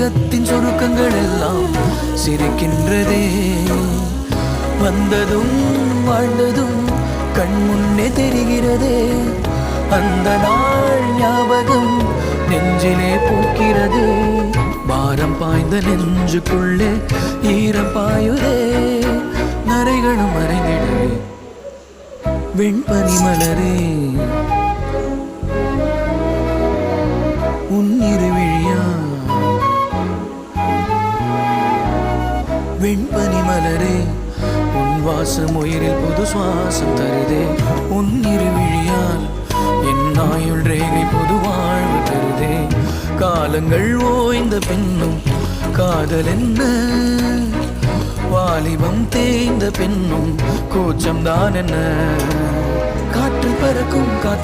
உலகத்தின் சுருக்கங்கள் எல்லாம் சிரிக்கின்றதே. வந்ததும் வாழ்ந்ததும் கண் முன்னே தெரிகிறதே. அந்த நாள் ஞாபகம் நெஞ்சிலே பூக்கிறது. பாரம் பாய்ந்த நெஞ்சுக்குள்ளே ஈரம் பாயுதே. நரைகளும் மறைந்திடவே. வெண்பனி மலரே. உன்னிருவிழியா வெண்பனி மலரே உன் வாசம் உயிரில் புது சுவாசம் தருதே. உன் இருவிழியால் என் ஆயுள் ரேகை பொது வாழ்வு தருதே. காலங்கள் ஓய்ந்த பின்னும் காதல் என்ன? வாலிபம் தேய்ந்த பின்னும் கூச்சம்தான் என்ன? காற்று பறக்கும் காத்தா